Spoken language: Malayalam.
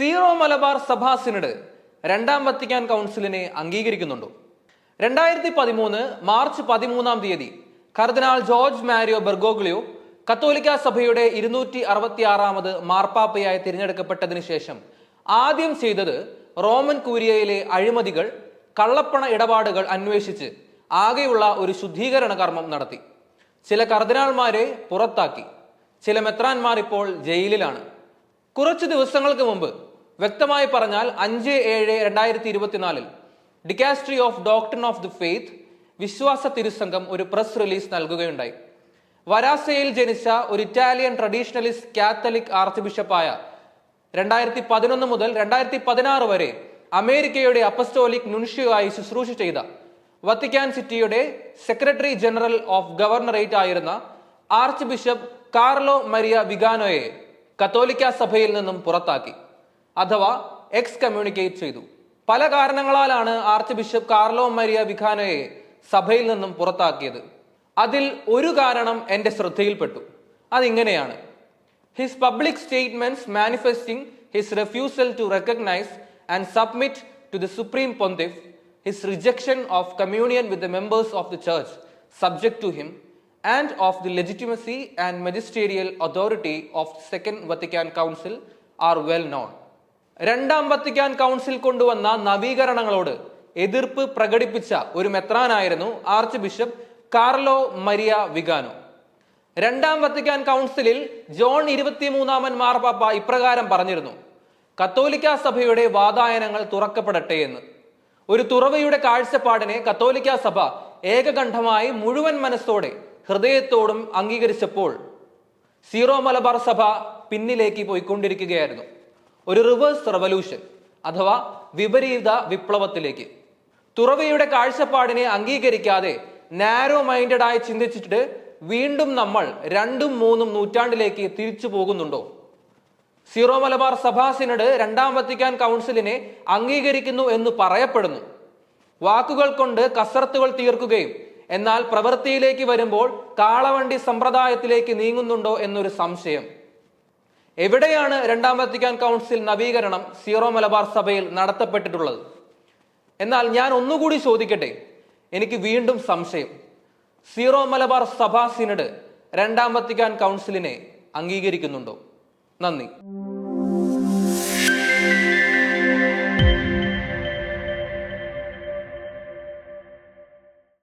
മലബാർ സഭാ സിനഡ് രണ്ടാം വത്തിക്കാൻ കൗൺസിലിനെ അംഗീകരിക്കുന്നുണ്ടോ. രണ്ടായിരത്തി പതിമൂന്ന് മാർച്ച് പതിമൂന്നാം തീയതി കർദിനാൾ ജോർജ് മാരിയോ ബെർഗോഗ്ലിയോ കത്തോലിക്ക സഭയുടെ ഇരുന്നൂറ്റി അറുപത്തി ആറാമത് മാർപ്പാപ്പയായി തിരഞ്ഞെടുക്കപ്പെട്ടതിന് ശേഷം ആദ്യം ചെയ്തത് റോമൻ കൂരിയയിലെ അഴിമതികൾ കള്ളപ്പണ ഇടപാടുകൾ അന്വേഷിച്ച് ആകെയുള്ള ഒരു ശുദ്ധീകരണ കർമ്മം നടത്തി. ചില കർദിനാൾമാരെ പുറത്താക്കി. ചില മെത്രാന്മാർ ഇപ്പോൾ ജയിലിലാണ്. കുറച്ച് ദിവസങ്ങൾക്ക് മുമ്പ് വ്യക്തമായി പറഞ്ഞാൽ അഞ്ച് ഏഴ് രണ്ടായിരത്തി ഇരുപത്തിനാലിൽ dicastery of doctrine of the faith വിശ്വാസ തിരുസംഘം ഒരു പ്രസ് റിലീസ് നൽകുകയുണ്ടായി. വരാസയിൽ ജനിച്ച ഒരു ഇറ്റാലിയൻ ട്രഡീഷണലിസ്റ്റ് കാത്തലിക് ആർച്ച് ബിഷപ്പായ രണ്ടായിരത്തി പതിനൊന്ന് മുതൽ രണ്ടായിരത്തി പതിനാറ് വരെ അമേരിക്കയുടെ അപ്പസ്റ്റോലിക് നുൻഷിയോ ശുശ്രൂഷ ചെയ്ത വത്തിക്കാൻ സിറ്റിയുടെ സെക്രട്ടറി ജനറൽ ഓഫ് ഗവർണറേറ്റ് ആയിരുന്ന ആർച്ച് ബിഷപ്പ് കാർലോ മരിയ വിഗാനോയെ കത്തോലിക്ക സഭയിൽ നിന്നും പുറത്താക്കി അഥവാ എക്സ് കമ്മ്യൂണിക്കേറ്റ് ചെയ്തു. പല കാരണങ്ങളാലാണ് ആർച്ച് ബിഷപ്പ് കാർലോ മരിയ വിഖാനോയെ സഭയിൽ നിന്നും പുറത്താക്കിയത്. അതിൽ ഒരു കാരണം എന്റെ ശ്രദ്ധയിൽപ്പെട്ടു. അതിങ്ങനെയാണ്. His public statements manifesting his refusal to recognise and submit to the supreme pontiff his rejection of communion with the members of the church subject to him and of the legitimacy and magisterial authority of the second vatican council are well known. രണ്ടാം വത്തിക്കാൻ കൗൺസിൽ കൊണ്ടുവന്ന നവീകരണങ്ങളോട് എതിർപ്പ് പ്രകടിപ്പിച്ച ഒരു മെത്രാനായിരുന്നു archbishop Carlo Maria Vigano രണ്ടാം വത്തിക്കാൻ കൗൺസിലിൽ ജോൺ ഇരുപത്തിമൂന്നാമൻ മാർപ്പാപ്പ ഇപ്രകാരം പറഞ്ഞിരുന്നു കത്തോലിക്ക സഭയുടെ വാതായനങ്ങൾ തുറക്കപ്പെടട്ടെ എന്ന്. ഒരു തുറവയുടെ കാഴ്ചപ്പാടിനെ കത്തോലിക്ക സഭ ഏകകണ്ഠമായി മുഴുവൻ മനസ്സോടെ ഹൃദയത്തോടും അംഗീകരിച്ചപ്പോൾ സീറോ മലബാർ സഭ പിന്നിലേക്ക് പോയിക്കൊണ്ടിരിക്കുകയായിരുന്നു. ഒരു റിവേഴ്സ് റവല്യൂഷൻ അഥവാ വിപരീത വിപ്ലവത്തിലേക്ക്. തുറവിയുടെ കാഴ്ചപ്പാടിനെ അംഗീകരിക്കാതെ നാരോ മൈൻഡഡ് ആയി ചിന്തിച്ചിട്ട് വീണ്ടും നമ്മൾ രണ്ടും മൂന്നും നൂറ്റാണ്ടിലേക്ക് തിരിച്ചു പോകുന്നുണ്ടോ? സീറോ മലബാർ സഭാ രണ്ടാം വത്തിക്കാൻ കൗൺസിലിനെ അംഗീകരിക്കുന്നു എന്ന് പറയപ്പെടുന്നു. വാക്കുകൾ കൊണ്ട് കസർത്തുകൾ തീർക്കുകയും എന്നാൽ പ്രവൃത്തിയിലേക്ക് വരുമ്പോൾ കാളവണ്ടി സമ്പ്രദായത്തിലേക്ക് നീങ്ങുന്നുണ്ടോ എന്നൊരു സംശയം. എവിടെയാണ് രണ്ടാം വത്തിക്കാൻ കൗൺസിൽ നവീകരണം സീറോ മലബാർ സഭയിൽ നടത്തപ്പെട്ടിട്ടുള്ളത്? എന്നാൽ ഞാൻ ഒന്നുകൂടി ചോദിക്കട്ടെ എനിക്ക് വീണ്ടും സംശയം. സീറോ മലബാർ സഭാ സിനഡ് രണ്ടാം വത്തിക്കാൻ കൗൺസിലിനെ അംഗീകരിക്കുന്നുണ്ടോ? നന്ദി.